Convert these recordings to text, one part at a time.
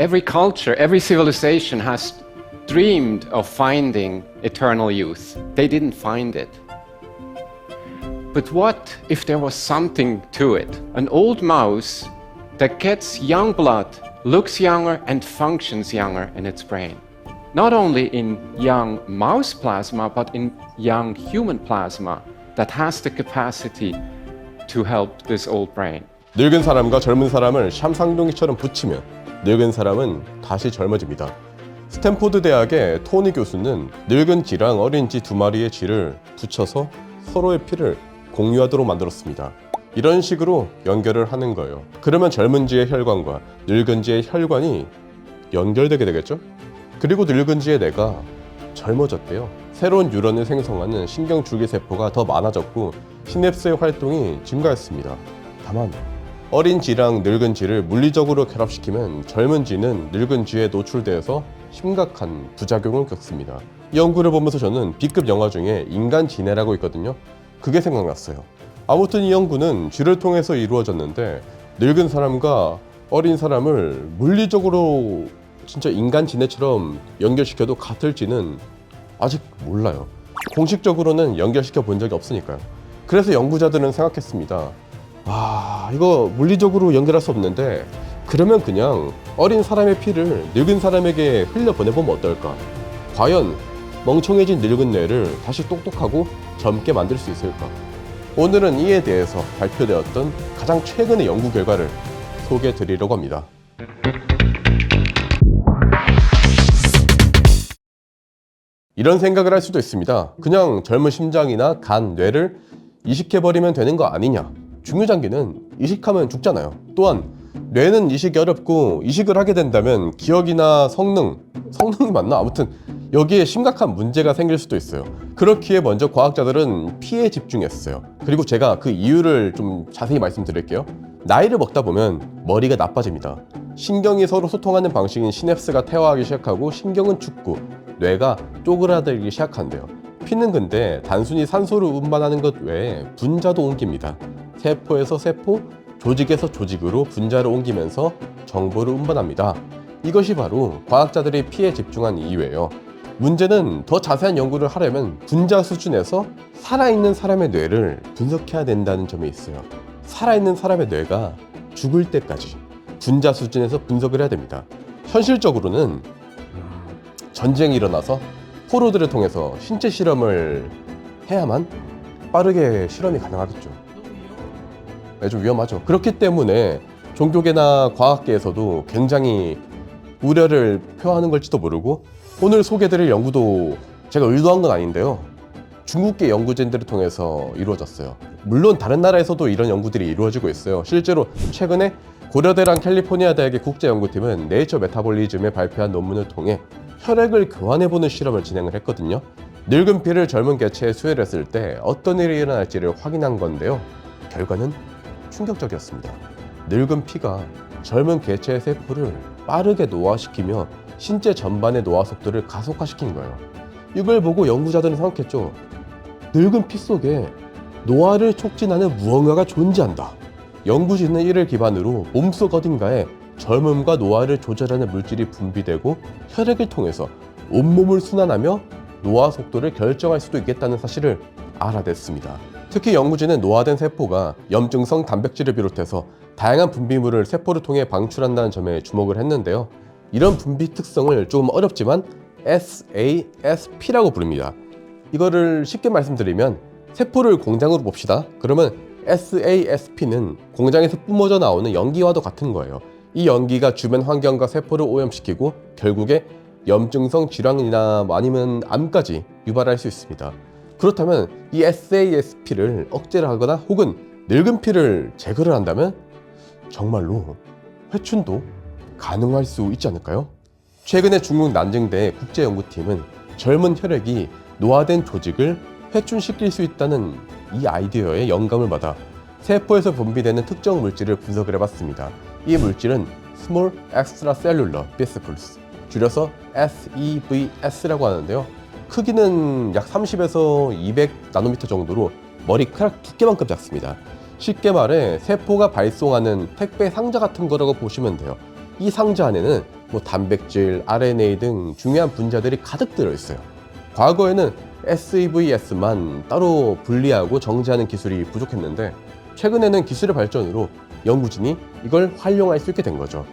Every culture, every civilization has dreamed of finding eternal youth. They didn't find it. But what if there was something to it? An old mouse that gets young blood, looks younger, and functions younger in its brain. Not only in young mouse plasma, but in young human plasma that has the capacity to help this old brain. 늙은 사람과 젊은 사람을 샴상둥이처럼 붙이면 늙은 사람은 다시 젊어집니다. 스탠포드 대학의 토니 교수는 늙은 쥐랑 어린 쥐 두 마리의 쥐를 붙여서 서로의 피를 공유하도록 만들었습니다. 이런 식으로 연결을 하는 거예요. 그러면 젊은 쥐의 혈관과 늙은 쥐의 혈관이 연결되게 되겠죠? 그리고 늙은 쥐의 뇌가 젊어졌대요. 새로운 뉴런을 생성하는 신경 줄기 세포가 더 많아졌고 시냅스의 활동이 증가했습니다. 다만 어린 쥐랑 늙은 쥐를 물리적으로 결합시키면 젊은 쥐는 늙은 쥐에 노출되어서 심각한 부작용을 겪습니다. 이 연구를 보면서 저는 B급 영화 중에 인간 지네라고 있거든요. 그게 생각났어요. 아무튼 이 연구는 쥐를 통해서 이루어졌는데 늙은 사람과 어린 사람을 물리적으로 진짜 인간 지네처럼 연결시켜도 같을지는 아직 몰라요. 공식적으로는 연결시켜 본 적이 없으니까요. 그래서 연구자들은 생각했습니다. 와, 이거 물리적으로 연결할 수 없는데 그러면 그냥 어린 사람의 피를 늙은 사람에게 흘려 보내보면 어떨까? 과연 멍청해진 늙은 뇌를 다시 똑똑하고 젊게 만들 수 있을까? 오늘은 이에 대해서 발표되었던 가장 최근의 연구 결과를 소개해 드리려고 합니다. 이런 생각을 할 수도 있습니다. 그냥 젊은 심장이나 간, 뇌를 이식해버리면 되는 거 아니냐. 중요장기는 이식하면 죽잖아요. 또한 뇌는 이식이 어렵고 이식을 하게 된다면 기억이나 성능, 성능이 맞나? 아무튼 여기에 심각한 문제가 생길 수도 있어요. 그렇기에 먼저 과학자들은 피에 집중했어요. 그리고 제가 그 이유를 좀 자세히 말씀드릴게요. 나이를 먹다 보면 머리가 나빠집니다. 신경이 서로 소통하는 방식인 시냅스가 퇴화하기 시작하고 신경은 죽고 뇌가 쪼그라들기 시작한대요. 피는 근데 단순히 산소를 운반하는 것 외에 분자도 옮깁니다. 세포에서 세포, 조직에서 조직으로 분자를 옮기면서 정보를 운반합니다. 이것이 바로 과학자들이 피에 집중한 이유예요. 문제는 더 자세한 연구를 하려면 분자 수준에서 살아있는 사람의 뇌를 분석해야 된다는 점이 있어요. 살아있는 사람의 뇌가 죽을 때까지 분자 수준에서 분석을 해야 됩니다. 현실적으로는 전쟁이 일어나서 포로들을 통해서 신체 실험을 해야만 빠르게 실험이 가능하겠죠. 네, 좀 위험하죠. 그렇기 때문에 종교계나 과학계에서도 굉장히 우려를 표하는 걸지도 모르고 오늘 소개드릴 연구도 제가 의도한 건 아닌데요. 중국계 연구진들을 통해서 이루어졌어요. 물론 다른 나라에서도 이런 연구들이 이루어지고 있어요. 실제로 최근에 고려대랑 캘리포니아 대학의 국제연구팀은 네이처 메타볼리즘에 발표한 논문을 통해 혈액을 교환해보는 실험을 진행을 했거든요. 늙은 피를 젊은 개체에 수혈 했을 때 어떤 일이 일어날지를 확인한 건데요. 결과는 충격적이었습니다. 늙은 피가 젊은 개체의 세포를 빠르게 노화시키며 신체 전반의 노화 속도를 가속화시킨 거예요. 이걸 보고 연구자들은 생각했죠. 늙은 피 속에 노화를 촉진하는 무언가가 존재한다. 연구진은 이를 기반으로 몸속 어딘가에 젊음과 노화를 조절하는 물질이 분비되고 혈액을 통해서 온몸을 순환하며 노화 속도를 결정할 수도 있겠다는 사실을 알아냈습니다. 특히 연구진은 노화된 세포가 염증성 단백질을 비롯해서 다양한 분비물을 세포를 통해 방출한다는 점에 주목을 했는데요. 이런 분비 특성을 조금 어렵지만 SASP라고 부릅니다. 이거를 쉽게 말씀드리면 세포를 공장으로 봅시다. 그러면 SASP는 공장에서 뿜어져 나오는 연기와도 같은 거예요. 이 연기가 주변 환경과 세포를 오염시키고 결국에 염증성 질환이나 아니면 암까지 유발할 수 있습니다. 그렇다면 이 SASP를 억제를 하거나 혹은 늙은 피를 제거를 한다면 정말로 회춘도 가능할 수 있지 않을까요? 최근에 중국 난징대 국제연구팀은 젊은 혈액이 노화된 조직을 회춘시킬 수 있다는 이 아이디어에 영감을 받아 세포에서 분비되는 특정 물질을 분석을 해봤습니다. 이 물질은 Small Extracellular Vesicles, 줄여서 SEVS라고 하는데요. 크기는 약 30에서 200 나노미터 정도로 머리카락 두께만큼 작습니다. 쉽게 말해 세포가 발송하는 택배 상자 같은 거라고 보시면 돼요. 이 상자 안에는 뭐 단백질, RNA 등 중요한 분자들이 가득 들어 있어요. 과거에는 SEVS만 따로 분리하고 정제하는 기술이 부족했는데 최근에는 기술의 발전으로 연구진이 이걸 활용할 수 있게 된 거죠.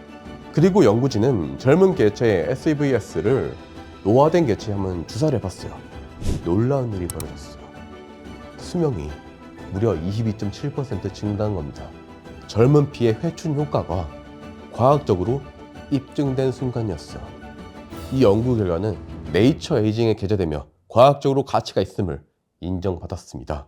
그리고 연구진은 젊은 개체의 SEVS를 노화된 개체에 한번 주사를 해봤어요. 놀라운 일이 벌어졌어요. 수명이 무려 22.7% 증가한 겁니다. 젊은 피의 회춘 효과가 과학적으로 입증된 순간이었어요. 이 연구 결과는 네이처 에이징에 게재되며 과학적으로 가치가 있음을 인정받았습니다.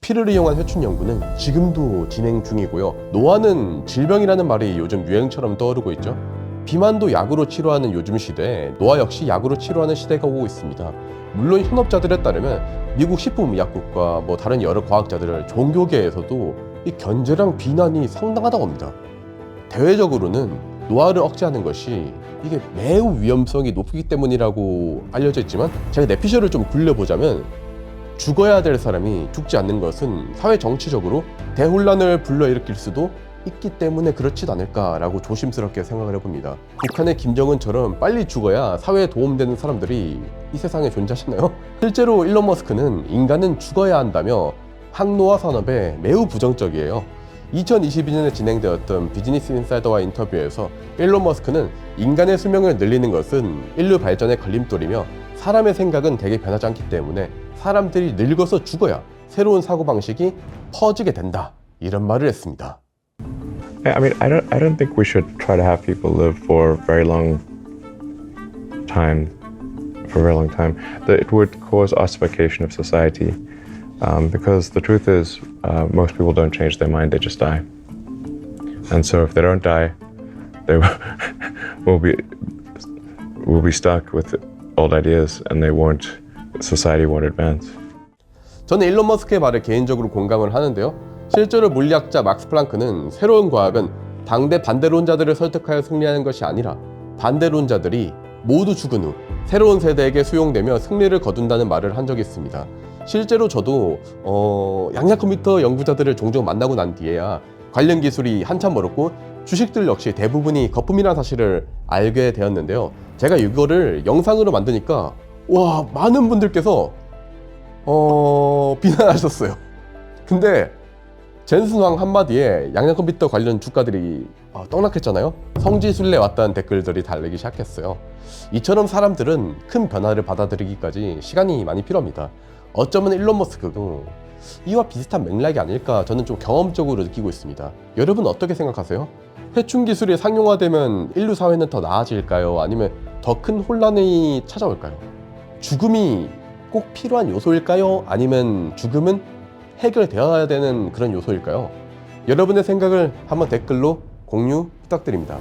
피를 이용한 회춘 연구는 지금도 진행 중이고요. 노화는 질병이라는 말이 요즘 유행처럼 떠오르고 있죠. 비만도 약으로 치료하는 요즘 시대에 노화 역시 약으로 치료하는 시대가 오고 있습니다. 물론 현업자들에 따르면 미국 식품의약국과 뭐 다른 여러 과학자들, 종교계에서도 이 견제랑 비난이 상당하다고 합니다. 대외적으로는 노화를 억제하는 것이 이게 매우 위험성이 높기 때문이라고 알려져 있지만 제가 내피셜을 좀 굴려보자면 죽어야 될 사람이 죽지 않는 것은 사회 정치적으로 대혼란을 불러일으킬 수도 있기 때문에 그렇지도 않을까라고 조심스럽게 생각을 해봅니다. 북한의 김정은처럼 빨리 죽어야 사회에 도움되는 사람들이 이 세상에 존재하시나요? 실제로 일론 머스크는 인간은 죽어야 한다며 항노화 산업에 매우 부정적이에요. 2022년에 진행되었던 비즈니스 인사이더와 인터뷰에서 일론 머스크는 인간의 수명을 늘리는 것은 인류 발전의 걸림돌이며 사람의 생각은 대개 변하지 않기 때문에 사람들이 늙어서 죽어야 새로운 사고방식이 퍼지게 된다. 이런 말을 했습니다. I I mean, I don't. I don't think we should try to have people live for very long time, for a very long time. That it would cause ossification of society, um, because the truth is, uh, most people don't change their mind; they just die. And so, if they don't die, they will be will be stuck with old ideas, and they won't. Society won't advance. 저는 일론 머스크의 말에 개인적으로 공감을 하는데요. 실제로 물리학자 막스 플랑크는 새로운 과학은 당대 반대론자들을 설득하여 승리하는 것이 아니라 반대론자들이 모두 죽은 후 새로운 세대에게 수용되며 승리를 거둔다는 말을 한 적이 있습니다. 실제로 저도 어, 양자 컴퓨터 연구자들을 종종 만나고 난 뒤에야 관련 기술이 한참 멀었고 주식들 역시 대부분이 거품이라는 사실을 알게 되었는데요. 제가 이거를 영상으로 만드니까 와 많은 분들께서 어 비난하셨어요. 근데 젠슨왕 한마디에 양양 컴퓨터 관련 주가들이 어, 떡락했잖아요. 성지순례 왔다는 댓글들이 달리기 시작했어요. 이처럼 사람들은 큰 변화를 받아들이기까지 시간이 많이 필요합니다. 어쩌면 일론 머스크도 이와 비슷한 맥락이 아닐까 저는 좀 경험적으로 느끼고 있습니다. 여러분 어떻게 생각하세요? 회춘 기술이 상용화되면 인류 사회는 더 나아질까요? 아니면 더 큰 혼란이 찾아올까요? 죽음이 꼭 필요한 요소일까요? 아니면 죽음은 해결되어야 되는 그런 요소일까요? 여러분의 생각을 한번 댓글로 공유 부탁드립니다.